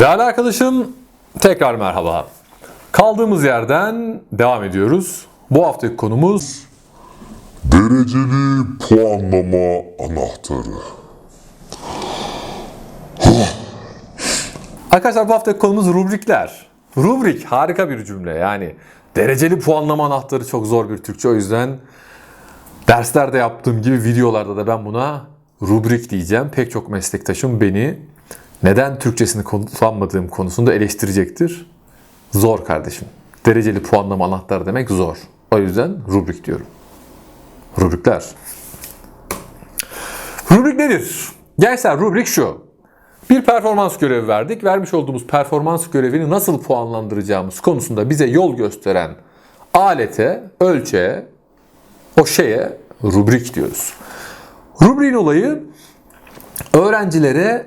Değerli arkadaşım, tekrar merhaba. Kaldığımız yerden devam ediyoruz. Bu haftaki konumuz Dereceli puanlama anahtarı. Arkadaşlar bu haftaki konumuz rubrikler. Rubrik harika bir cümle yani. Dereceli puanlama anahtarı çok zor bir Türkçe o yüzden derslerde yaptığım gibi videolarda da ben buna rubrik diyeceğim. Pek çok meslektaşım beni neden Türkçesini kullanmadığım konusunda eleştirecektir. Zor kardeşim. Dereceli puanlama anahtarı demek zor. O yüzden rubrik diyorum. Rubrikler. Rubrik nedir? Gençler rubrik şu. Bir performans görevi verdik. Vermiş olduğumuz performans görevini nasıl puanlandıracağımız konusunda bize yol gösteren alete, ölçeğe, o şeye rubrik diyoruz. Rubriğin olayı öğrencilere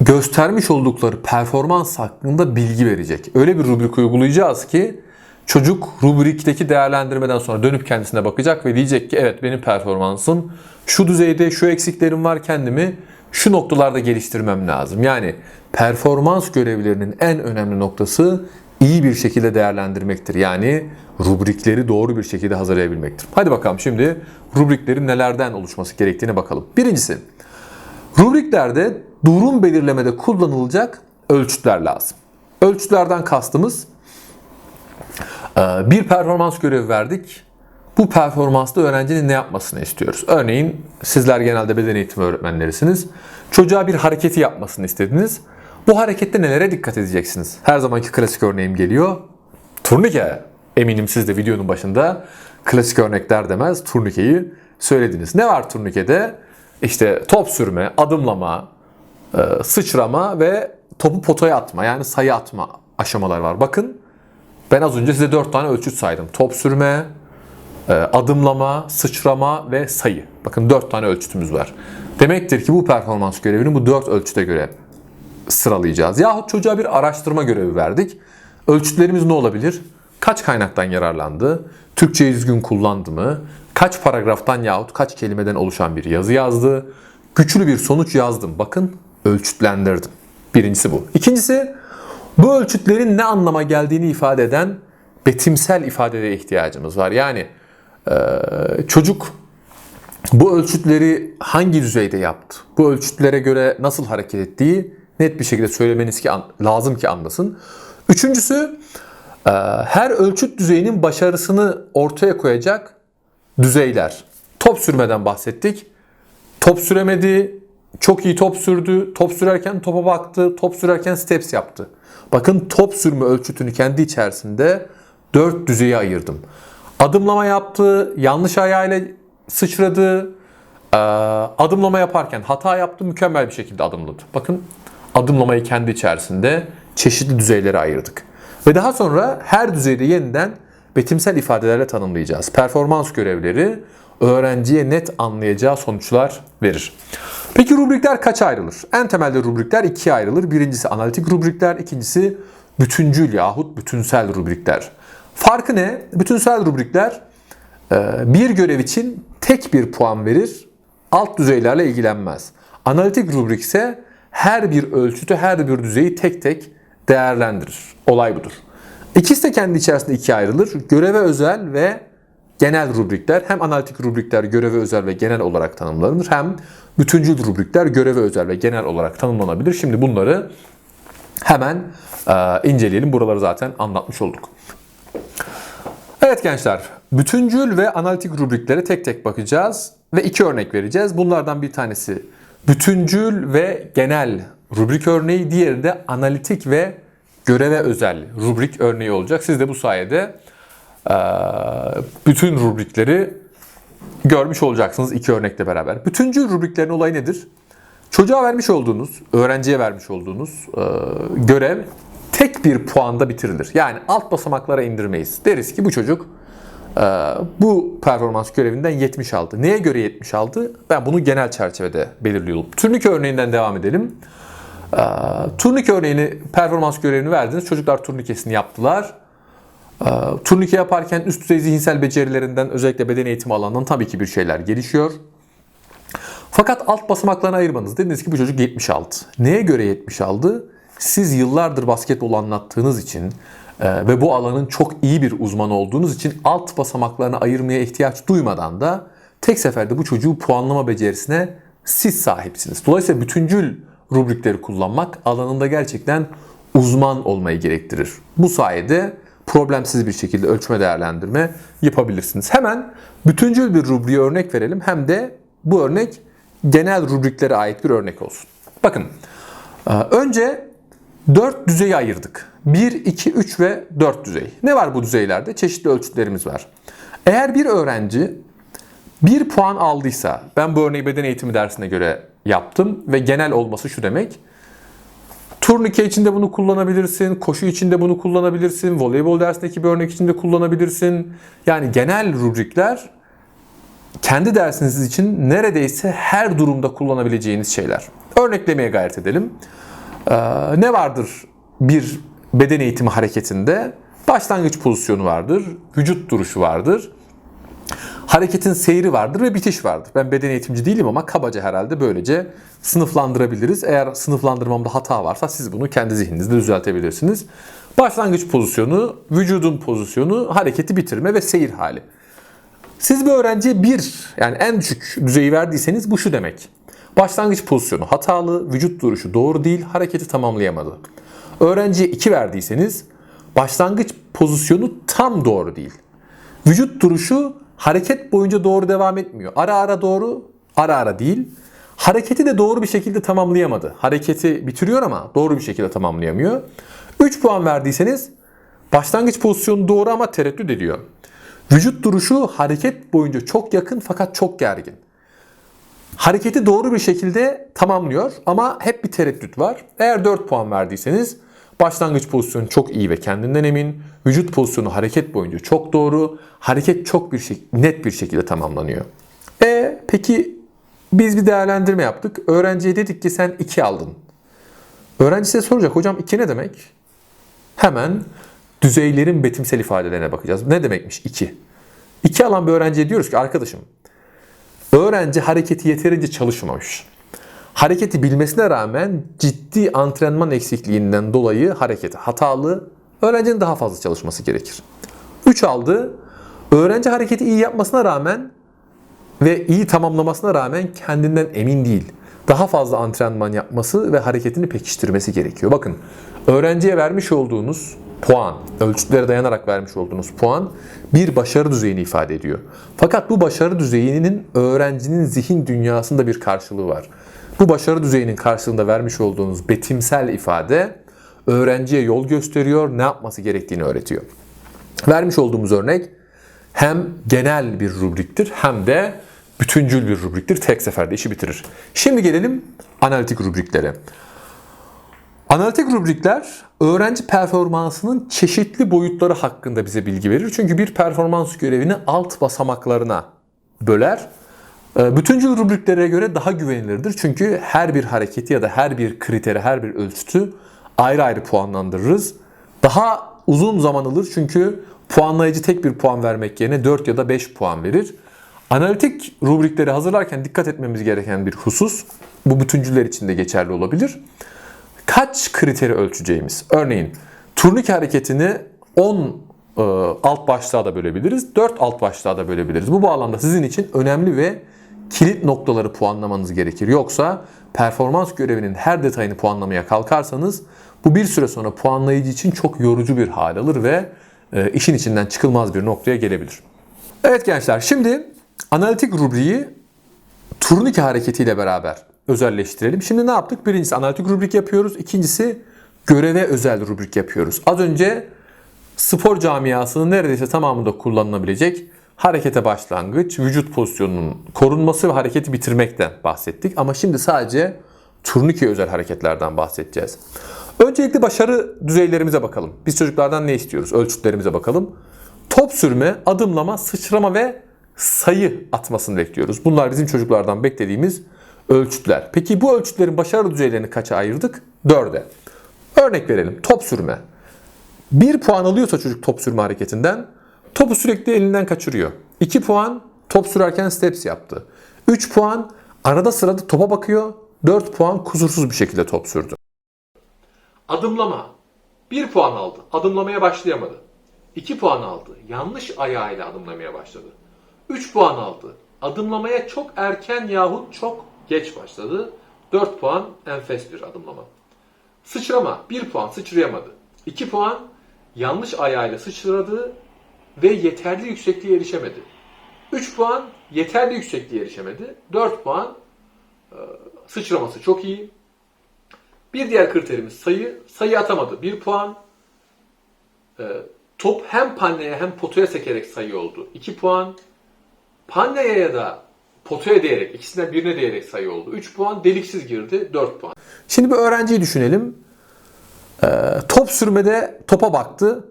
göstermiş oldukları performans hakkında bilgi verecek. Öyle bir rubrik uygulayacağız ki çocuk rubrikteki değerlendirmeden sonra dönüp kendisine bakacak ve diyecek ki evet benim performansım şu düzeyde şu eksiklerim var kendimi şu noktalarda geliştirmem lazım. Yani performans görevlerinin en önemli noktası iyi bir şekilde değerlendirmektir. Yani rubrikleri doğru bir şekilde hazırlayabilmektir. Hadi bakalım şimdi rubriklerin nelerden oluşması gerektiğine bakalım. Birincisi, rubriklerde durum belirlemede kullanılacak ölçütler lazım. Ölçütlerden kastımız e, bir performans görevi verdik. Bu performansta öğrencinin ne yapmasını istiyoruz? Örneğin sizler genelde beden eğitimi öğretmenlerisiniz. Çocuğa bir hareketi yapmasını istediniz. Bu harekette nelere dikkat edeceksiniz? Her zamanki klasik örneğim geliyor. Turnike. Eminim siz de videonun başında klasik örnekler demez turnikeyi söylediniz. Ne var turnikede? İşte top sürme, adımlama, sıçrama ve topu potaya atma yani sayı atma aşamalar var. Bakın ben az önce size 4 tane ölçüt saydım. Top sürme, e, adımlama, sıçrama ve sayı. Bakın 4 tane ölçütümüz var. Demektir ki bu performans görevini bu 4 ölçüte göre sıralayacağız. Yahut çocuğa bir araştırma görevi verdik. Ölçütlerimiz ne olabilir? Kaç kaynaktan yararlandı? Türkçeyi düzgün kullandı mı? Kaç paragraftan yahut kaç kelimeden oluşan bir yazı yazdı? Güçlü bir sonuç yazdım. Bakın ölçütlendirdim. Birincisi bu. İkincisi bu ölçütlerin ne anlama geldiğini ifade eden betimsel ifadeye ihtiyacımız var. Yani e, çocuk bu ölçütleri hangi düzeyde yaptı? Bu ölçütlere göre nasıl hareket ettiği net bir şekilde söylemeniz ki lazım ki anlasın. Üçüncüsü e, her ölçüt düzeyinin başarısını ortaya koyacak düzeyler. Top sürmeden bahsettik. Top süremedi, çok iyi top sürdü, top sürerken topa baktı, top sürerken steps yaptı. Bakın top sürme ölçütünü kendi içerisinde dört düzeye ayırdım. Adımlama yaptı, yanlış ayağıyla sıçradı, e, adımlama yaparken hata yaptı, mükemmel bir şekilde adımladı. Bakın adımlamayı kendi içerisinde çeşitli düzeylere ayırdık. Ve daha sonra her düzeyde yeniden betimsel ifadelerle tanımlayacağız. Performans görevleri öğrenciye net anlayacağı sonuçlar verir. Peki rubrikler kaç ayrılır? En temelde rubrikler ikiye ayrılır. Birincisi analitik rubrikler, ikincisi bütüncül yahut bütünsel rubrikler. Farkı ne? Bütünsel rubrikler bir görev için tek bir puan verir, alt düzeylerle ilgilenmez. Analitik rubrik ise her bir ölçütü, her bir düzeyi tek tek değerlendirir. Olay budur. İkisi de kendi içerisinde ikiye ayrılır. Göreve özel ve genel rubrikler hem analitik rubrikler göreve özel ve genel olarak tanımlanır hem bütüncül rubrikler göreve özel ve genel olarak tanımlanabilir. Şimdi bunları hemen e, inceleyelim. Buraları zaten anlatmış olduk. Evet gençler, bütüncül ve analitik rubriklere tek tek bakacağız ve iki örnek vereceğiz. Bunlardan bir tanesi bütüncül ve genel rubrik örneği, diğeri de analitik ve göreve özel rubrik örneği olacak. Siz de bu sayede bütün rubrikleri görmüş olacaksınız iki örnekle beraber. Bütüncül rubriklerin olayı nedir? Çocuğa vermiş olduğunuz, öğrenciye vermiş olduğunuz görev tek bir puanda bitirilir. Yani alt basamaklara indirmeyiz. Deriz ki bu çocuk bu performans görevinden 70 aldı. Neye göre 70 aldı? Ben bunu genel çerçevede belirliyorum. Turnike örneğinden devam edelim. Turnike örneğini, performans görevini verdiniz. Çocuklar turnikesini yaptılar. Turnike yaparken üst düzey zihinsel becerilerinden özellikle beden eğitimi alanından tabii ki bir şeyler gelişiyor. Fakat alt basamaklarına ayırmanız. Dediniz ki bu çocuk 70 aldı. Neye göre 70 aldı? siz yıllardır basketbol anlattığınız için e, ve bu alanın çok iyi bir uzman olduğunuz için alt basamaklarını ayırmaya ihtiyaç duymadan da tek seferde bu çocuğu puanlama becerisine siz sahipsiniz. Dolayısıyla bütüncül rubrikleri kullanmak alanında gerçekten uzman olmayı gerektirir. Bu sayede problemsiz bir şekilde ölçme değerlendirme yapabilirsiniz. Hemen bütüncül bir rubriğe örnek verelim. Hem de bu örnek genel rubriklere ait bir örnek olsun. Bakın ee, önce 4 düzeyi ayırdık. 1, 2, 3 ve 4 düzey. Ne var bu düzeylerde? Çeşitli ölçütlerimiz var. Eğer bir öğrenci 1 puan aldıysa, ben bu örneği beden eğitimi dersine göre yaptım ve genel olması şu demek. Turnike içinde bunu kullanabilirsin, koşu içinde bunu kullanabilirsin, voleybol dersindeki bir örnek içinde kullanabilirsin. Yani genel rubrikler kendi dersiniz için neredeyse her durumda kullanabileceğiniz şeyler. Örneklemeye gayret edelim. Ee, ne vardır bir beden eğitimi hareketinde? Başlangıç pozisyonu vardır, vücut duruşu vardır, hareketin seyri vardır ve bitiş vardır. Ben beden eğitimci değilim ama kabaca herhalde böylece sınıflandırabiliriz. Eğer sınıflandırmamda hata varsa siz bunu kendi zihninizde düzeltebilirsiniz. Başlangıç pozisyonu, vücudun pozisyonu, hareketi bitirme ve seyir hali. Siz bir öğrenciye bir yani en düşük düzeyi verdiyseniz bu şu demek. Başlangıç pozisyonu hatalı, vücut duruşu doğru değil, hareketi tamamlayamadı. Öğrenciye 2 verdiyseniz başlangıç pozisyonu tam doğru değil. Vücut duruşu hareket boyunca doğru devam etmiyor. Ara ara doğru, ara ara değil. Hareketi de doğru bir şekilde tamamlayamadı. Hareketi bitiriyor ama doğru bir şekilde tamamlayamıyor. 3 puan verdiyseniz başlangıç pozisyonu doğru ama tereddüt ediyor. Vücut duruşu hareket boyunca çok yakın fakat çok gergin. Hareketi doğru bir şekilde tamamlıyor ama hep bir tereddüt var. Eğer 4 puan verdiyseniz başlangıç pozisyonu çok iyi ve kendinden emin. Vücut pozisyonu hareket boyunca çok doğru. Hareket çok bir şey, net bir şekilde tamamlanıyor. E peki biz bir değerlendirme yaptık. Öğrenciye dedik ki sen 2 aldın. Öğrenci size soracak hocam 2 ne demek? Hemen düzeylerin betimsel ifadelerine bakacağız. Ne demekmiş 2? 2 alan bir öğrenciye diyoruz ki arkadaşım öğrenci hareketi yeterince çalışmamış. Hareketi bilmesine rağmen ciddi antrenman eksikliğinden dolayı hareketi hatalı. Öğrencinin daha fazla çalışması gerekir. 3 aldı. Öğrenci hareketi iyi yapmasına rağmen ve iyi tamamlamasına rağmen kendinden emin değil. Daha fazla antrenman yapması ve hareketini pekiştirmesi gerekiyor. Bakın öğrenciye vermiş olduğunuz puan, ölçütlere dayanarak vermiş olduğunuz puan bir başarı düzeyini ifade ediyor. Fakat bu başarı düzeyinin öğrencinin zihin dünyasında bir karşılığı var. Bu başarı düzeyinin karşılığında vermiş olduğunuz betimsel ifade öğrenciye yol gösteriyor, ne yapması gerektiğini öğretiyor. Vermiş olduğumuz örnek hem genel bir rubriktir hem de bütüncül bir rubriktir. Tek seferde işi bitirir. Şimdi gelelim analitik rubriklere. Analitik rubrikler öğrenci performansının çeşitli boyutları hakkında bize bilgi verir. Çünkü bir performans görevini alt basamaklarına böler. Ee, Bütüncül rubriklere göre daha güvenilirdir. Çünkü her bir hareketi ya da her bir kriteri, her bir ölçütü ayrı ayrı puanlandırırız. Daha uzun zaman alır çünkü puanlayıcı tek bir puan vermek yerine 4 ya da 5 puan verir. Analitik rubrikleri hazırlarken dikkat etmemiz gereken bir husus, bu bütüncüller için de geçerli olabilir. Kaç kriteri ölçeceğimiz? Örneğin turnike hareketini 10 e, alt başlığa da bölebiliriz, 4 alt başlığa da bölebiliriz. Bu bağlamda sizin için önemli ve kilit noktaları puanlamanız gerekir. Yoksa performans görevinin her detayını puanlamaya kalkarsanız bu bir süre sonra puanlayıcı için çok yorucu bir hal alır ve e, işin içinden çıkılmaz bir noktaya gelebilir. Evet gençler şimdi analitik rubriği turnike hareketiyle beraber özelleştirelim. Şimdi ne yaptık? Birincisi analitik rubrik yapıyoruz. İkincisi göreve özel rubrik yapıyoruz. Az önce spor camiasının neredeyse tamamında kullanılabilecek harekete başlangıç, vücut pozisyonunun korunması ve hareketi bitirmekten bahsettik. Ama şimdi sadece turnike özel hareketlerden bahsedeceğiz. Öncelikle başarı düzeylerimize bakalım. Biz çocuklardan ne istiyoruz? Ölçütlerimize bakalım. Top sürme, adımlama, sıçrama ve sayı atmasını bekliyoruz. Bunlar bizim çocuklardan beklediğimiz ölçütler. Peki bu ölçütlerin başarı düzeylerini kaça ayırdık? 4'e. Örnek verelim. Top sürme. 1 puan alıyorsa çocuk top sürme hareketinden topu sürekli elinden kaçırıyor. 2 puan top sürerken steps yaptı. 3 puan arada sırada topa bakıyor. 4 puan kusursuz bir şekilde top sürdü. Adımlama. 1 puan aldı. Adımlamaya başlayamadı. 2 puan aldı. Yanlış ayağıyla adımlamaya başladı. 3 puan aldı. Adımlamaya çok erken yahut çok geç başladı. 4 puan enfes bir adımlama. Sıçrama 1 puan sıçrayamadı. 2 puan yanlış ayağıyla sıçradı ve yeterli yüksekliğe erişemedi. 3 puan yeterli yüksekliğe erişemedi. 4 puan e, sıçraması çok iyi. Bir diğer kriterimiz sayı. Sayı atamadı. 1 puan. E, top hem panneye hem potaya sekerek sayı oldu. 2 puan. Panneye ya da potaya değerek, ikisinden birine değerek sayı oldu. 3 puan. Deliksiz girdi. 4 puan. Şimdi bir öğrenciyi düşünelim. Ee, top sürmede topa baktı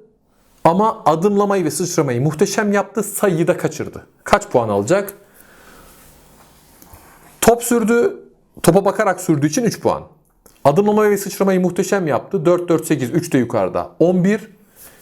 ama adımlamayı ve sıçramayı muhteşem yaptı. Sayıyı da kaçırdı. Kaç puan alacak? Top sürdü. Topa bakarak sürdüğü için 3 puan. Adımlamayı ve sıçramayı muhteşem yaptı. 4, 4, 8, 3 de yukarıda. 11.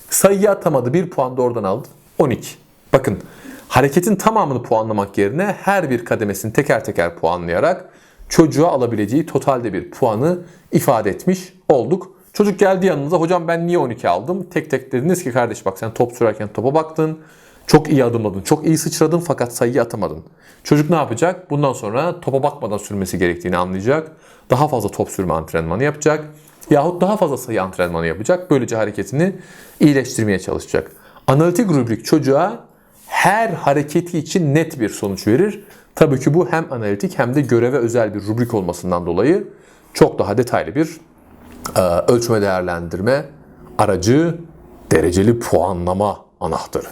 Sayıyı atamadı. 1 puan da oradan aldı. 12. Bakın hareketin tamamını puanlamak yerine her bir kademesini teker teker puanlayarak çocuğa alabileceği totalde bir puanı ifade etmiş olduk. Çocuk geldi yanınıza hocam ben niye 12 aldım? Tek tek dediniz ki kardeş bak sen top sürerken topa baktın. Çok iyi adımladın, çok iyi sıçradın fakat sayıyı atamadın. Çocuk ne yapacak? Bundan sonra topa bakmadan sürmesi gerektiğini anlayacak. Daha fazla top sürme antrenmanı yapacak. Yahut daha fazla sayı antrenmanı yapacak. Böylece hareketini iyileştirmeye çalışacak. Analitik rubrik çocuğa her hareketi için net bir sonuç verir. Tabii ki bu hem analitik hem de göreve özel bir rubrik olmasından dolayı çok daha detaylı bir ölçme değerlendirme aracı dereceli puanlama anahtarı.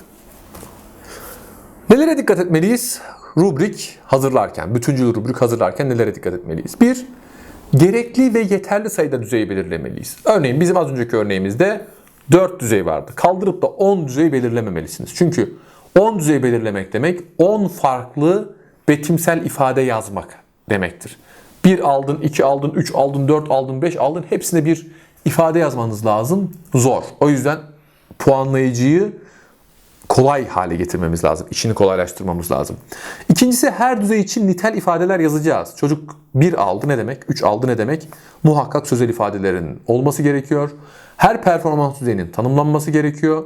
Nelere dikkat etmeliyiz? Rubrik hazırlarken, bütüncül rubrik hazırlarken nelere dikkat etmeliyiz? Bir, gerekli ve yeterli sayıda düzeyi belirlemeliyiz. Örneğin bizim az önceki örneğimizde 4 düzey vardı. Kaldırıp da 10 düzey belirlememelisiniz. Çünkü 10 düzey belirlemek demek 10 farklı betimsel ifade yazmak demektir. 1 aldın, 2 aldın, 3 aldın, 4 aldın, 5 aldın hepsine bir ifade yazmanız lazım. Zor. O yüzden puanlayıcıyı kolay hale getirmemiz lazım. İşini kolaylaştırmamız lazım. İkincisi her düzey için nitel ifadeler yazacağız. Çocuk 1 aldı ne demek? 3 aldı ne demek? Muhakkak sözel ifadelerin olması gerekiyor. Her performans düzeyinin tanımlanması gerekiyor.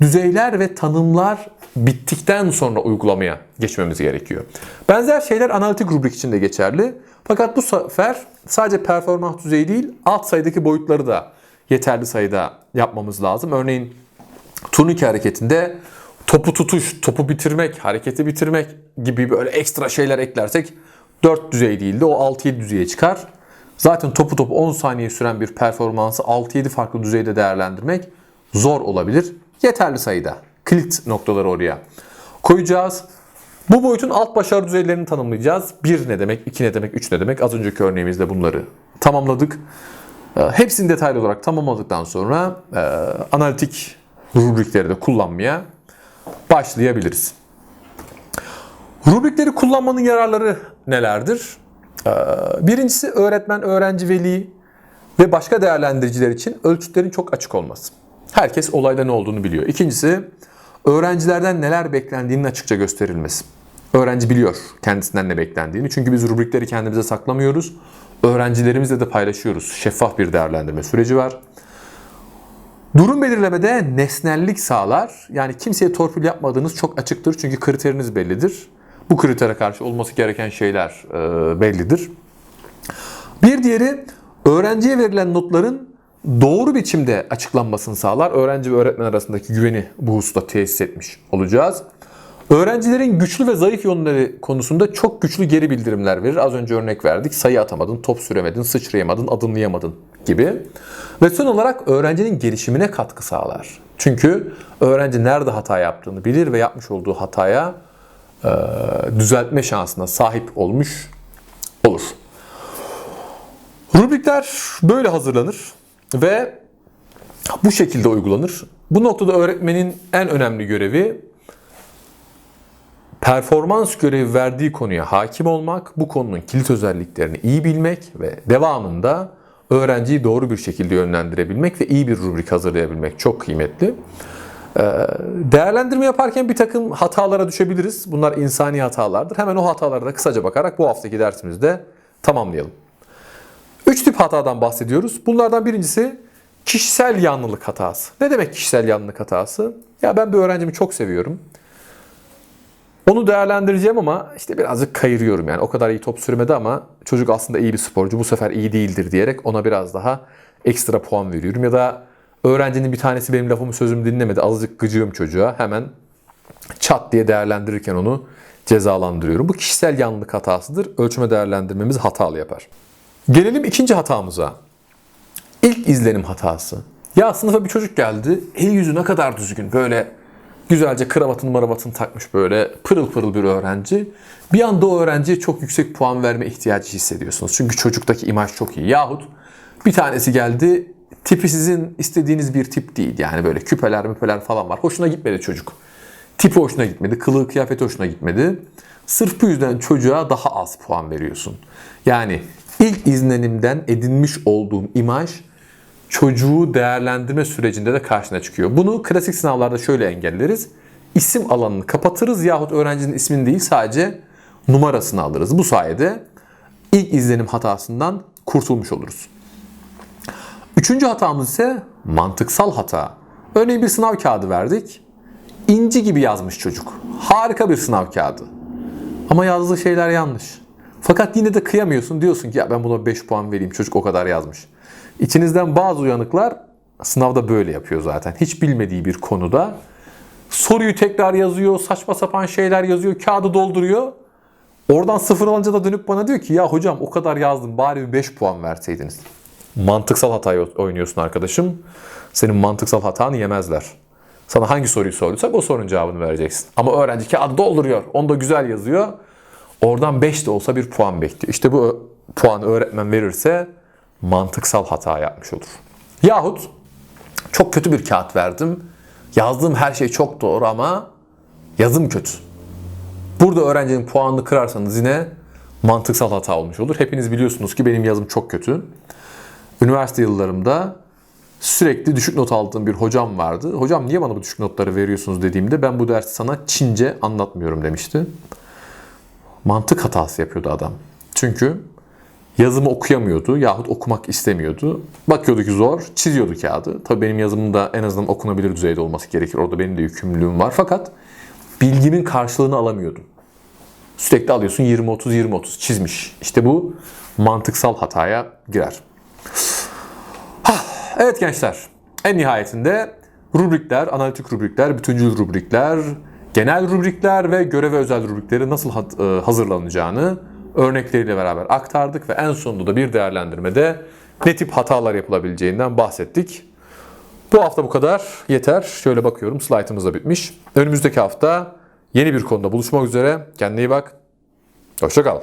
Düzeyler ve tanımlar bittikten sonra uygulamaya geçmemiz gerekiyor. Benzer şeyler analitik rubrik için de geçerli. Fakat bu sefer sadece performans düzeyi değil, alt sayıdaki boyutları da yeterli sayıda yapmamız lazım. Örneğin turnike hareketinde topu tutuş, topu bitirmek, hareketi bitirmek gibi böyle ekstra şeyler eklersek 4 düzey değil de o 6-7 düzeye çıkar. Zaten topu topu 10 saniye süren bir performansı 6-7 farklı düzeyde değerlendirmek zor olabilir. Yeterli sayıda kilit noktaları oraya koyacağız. Bu boyutun alt başarı düzeylerini tanımlayacağız. 1 ne demek, 2 ne demek, 3 ne demek. Az önceki örneğimizde bunları tamamladık. Ee, Hepsini detaylı olarak tamamladıktan sonra e, analitik rubrikleri de kullanmaya başlayabiliriz. Rubrikleri kullanmanın yararları nelerdir? Ee, Birincisi öğretmen, öğrenci, veli ve başka değerlendiriciler için ölçütlerin çok açık olması. Herkes olayda ne olduğunu biliyor. İkincisi öğrencilerden neler beklendiğinin açıkça gösterilmesi. Öğrenci biliyor kendisinden ne beklendiğini. Çünkü biz rubrikleri kendimize saklamıyoruz. Öğrencilerimizle de paylaşıyoruz. Şeffaf bir değerlendirme süreci var. Durum belirlemede nesnellik sağlar. Yani kimseye torpil yapmadığınız çok açıktır. Çünkü kriteriniz bellidir. Bu kritere karşı olması gereken şeyler e, bellidir. Bir diğeri öğrenciye verilen notların doğru biçimde açıklanmasını sağlar. Öğrenci ve öğretmen arasındaki güveni bu hususta tesis etmiş olacağız. Öğrencilerin güçlü ve zayıf yönleri konusunda çok güçlü geri bildirimler verir. Az önce örnek verdik. Sayı atamadın, top süremedin, sıçrayamadın, adımlayamadın gibi. Ve son olarak öğrencinin gelişimine katkı sağlar. Çünkü öğrenci nerede hata yaptığını bilir ve yapmış olduğu hataya e, düzeltme şansına sahip olmuş olur. Rubrikler böyle hazırlanır ve bu şekilde uygulanır. Bu noktada öğretmenin en önemli görevi performans görevi verdiği konuya hakim olmak, bu konunun kilit özelliklerini iyi bilmek ve devamında öğrenciyi doğru bir şekilde yönlendirebilmek ve iyi bir rubrik hazırlayabilmek çok kıymetli. Ee, Değerlendirme yaparken bir takım hatalara düşebiliriz. Bunlar insani hatalardır. Hemen o hatalara da kısaca bakarak bu haftaki dersimizde tamamlayalım. Üç tip hatadan bahsediyoruz. Bunlardan birincisi kişisel yanlılık hatası. Ne demek kişisel yanlılık hatası? Ya ben bir öğrencimi çok seviyorum. Onu değerlendireceğim ama işte birazcık kayırıyorum yani. O kadar iyi top sürmedi ama çocuk aslında iyi bir sporcu. Bu sefer iyi değildir diyerek ona biraz daha ekstra puan veriyorum. Ya da öğrencinin bir tanesi benim lafımı sözümü dinlemedi. Azıcık gıcığım çocuğa. Hemen çat diye değerlendirirken onu cezalandırıyorum. Bu kişisel yanlılık hatasıdır. Ölçme değerlendirmemiz hatalı yapar. Gelelim ikinci hatamıza. İlk izlenim hatası. Ya sınıfa bir çocuk geldi. El yüzü ne kadar düzgün. Böyle güzelce kravatını maravatını takmış böyle pırıl pırıl bir öğrenci. Bir anda o öğrenciye çok yüksek puan verme ihtiyacı hissediyorsunuz. Çünkü çocuktaki imaj çok iyi. Yahut bir tanesi geldi tipi sizin istediğiniz bir tip değil. Yani böyle küpeler müpeler falan var. Hoşuna gitmedi çocuk. Tipi hoşuna gitmedi. Kılığı kıyafeti hoşuna gitmedi. Sırf bu yüzden çocuğa daha az puan veriyorsun. Yani ilk izlenimden edinmiş olduğum imaj çocuğu değerlendirme sürecinde de karşına çıkıyor. Bunu klasik sınavlarda şöyle engelleriz. İsim alanını kapatırız yahut öğrencinin ismini değil sadece numarasını alırız. Bu sayede ilk izlenim hatasından kurtulmuş oluruz. Üçüncü hatamız ise mantıksal hata. Örneğin bir sınav kağıdı verdik. İnci gibi yazmış çocuk. Harika bir sınav kağıdı. Ama yazdığı şeyler yanlış. Fakat yine de kıyamıyorsun. Diyorsun ki ya ben buna 5 puan vereyim. Çocuk o kadar yazmış. İçinizden bazı uyanıklar sınavda böyle yapıyor zaten. Hiç bilmediği bir konuda soruyu tekrar yazıyor, saçma sapan şeyler yazıyor, kağıdı dolduruyor. Oradan sıfır alınca da dönüp bana diyor ki ya hocam o kadar yazdım bari bir 5 puan verseydiniz. Mantıksal hatayı oynuyorsun arkadaşım. Senin mantıksal hatanı yemezler. Sana hangi soruyu sorduysak o sorunun cevabını vereceksin. Ama öğrenci kağıdı dolduruyor. Onu da güzel yazıyor. Oradan 5 de olsa bir puan bekliyor. İşte bu puanı öğretmen verirse mantıksal hata yapmış olur. Yahut çok kötü bir kağıt verdim. Yazdığım her şey çok doğru ama yazım kötü. Burada öğrencinin puanını kırarsanız yine mantıksal hata olmuş olur. Hepiniz biliyorsunuz ki benim yazım çok kötü. Üniversite yıllarımda sürekli düşük not aldığım bir hocam vardı. Hocam niye bana bu düşük notları veriyorsunuz dediğimde ben bu dersi sana Çince anlatmıyorum demişti. Mantık hatası yapıyordu adam. Çünkü yazımı okuyamıyordu yahut okumak istemiyordu. Bakıyordu ki zor, çiziyordu kağıdı. Tabii benim yazımım da en azından okunabilir düzeyde olması gerekir. Orada benim de yükümlülüğüm var. Fakat bilgimin karşılığını alamıyordum. Sürekli alıyorsun 20-30, 20-30 çizmiş. İşte bu mantıksal hataya girer. Evet gençler, en nihayetinde rubrikler, analitik rubrikler, bütüncül rubrikler, genel rubrikler ve göreve özel rubrikleri nasıl e, hazırlanacağını örnekleriyle beraber aktardık ve en sonunda da bir değerlendirmede ne tip hatalar yapılabileceğinden bahsettik. Bu hafta bu kadar. Yeter. Şöyle bakıyorum slaytımız da bitmiş. Önümüzdeki hafta yeni bir konuda buluşmak üzere. Kendine iyi bak. Hoşça kal.